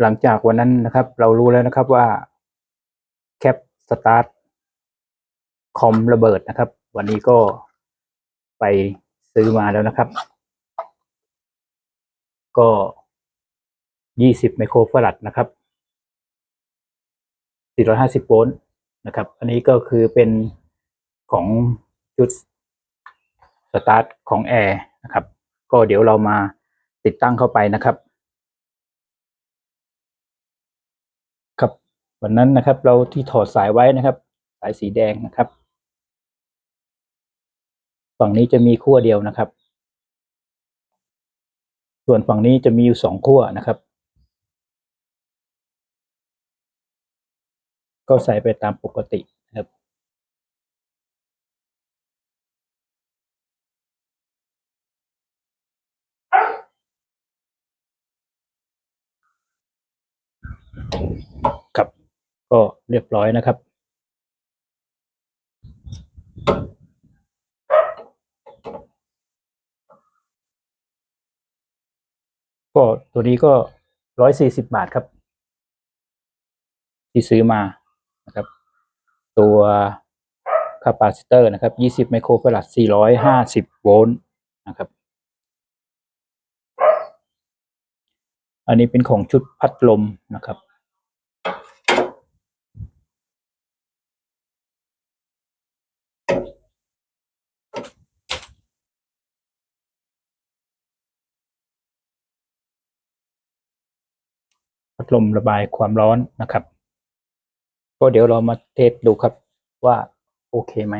หลังจากวันนั้นนะครับ เรารู้แล้วนะครับว่าแคปสตาร์ทคอมระเบิดนะครับ วันนี้ก็ไปซื้อมาแล้วนะครับ ก็ยี่สิบไมโครฟารัดนะครับสี่ร้อยห้าสิบโวลต์นะครับ อันนี้ก็คือเป็นของจุดสตาร์ทของแอร์นะครับ ก็เดี๋ยวเรามาติดตั้งเข้าไปนะครับ ครับ วันนั้นนะครับ เราที่ถอดสายไว้นะครับ สายสีแดงนะครับ ฝั่งนี้จะมีขั้วเดียวนะครับ ส่วนฝั่งนี้จะมีอยู่สองขั้วนะครับ ก็ใส่ไปตามปกตินะครับครับ ก็เรียบร้อยนะครับ ก็ตัวนี้ก็ร้อยสี่สิบบาทครับ ที่ซื้อมานะครับ ตัวคาปาซิเตอร์นะครับยี่สิบไมโครฟารัดสี่ร้อยห้าสิบโวลต์นะครับ อันนี้เป็นของชุดพัดลมนะครับ พัดลมระบายความร้อนนะครับ ก็เดี๋ยวเรามาเทสดูครับว่าโอเคไหม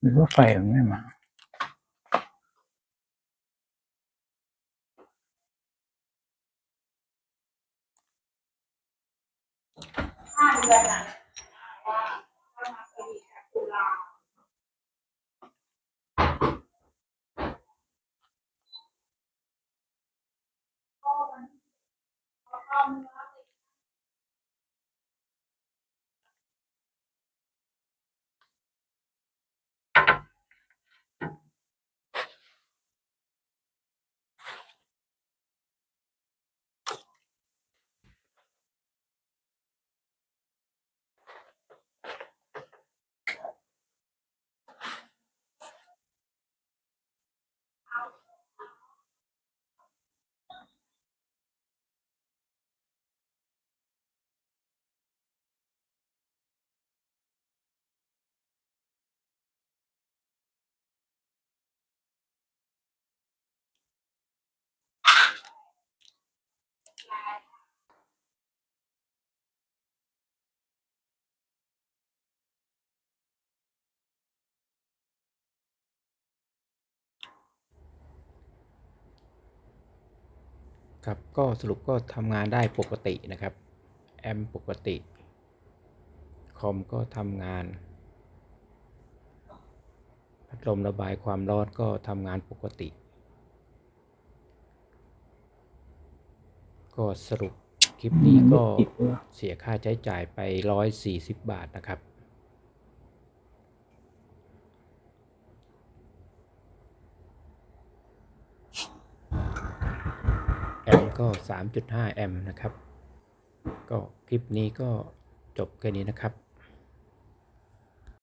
หรือว่าไฟมันไม่มา ห้าเดือนอะว่าถ้ามาสวีทกับตุลาก็มันเขาทำแล้วติด ครับก็สรุปก็ทำงานได้ปกตินะครับแอมปกติคอมก็ทำงาน พัดลมระบายความร้อนก็ทำงานปกติ ก็สรุปคลิปนี้ก็เสียค่าใช้จ่ายไป 140 บาทนะครับ แอมป์ก็ 3.5 แอมป์นะครับ ก็คลิปนี้ก็จบแค่นี้นะครับ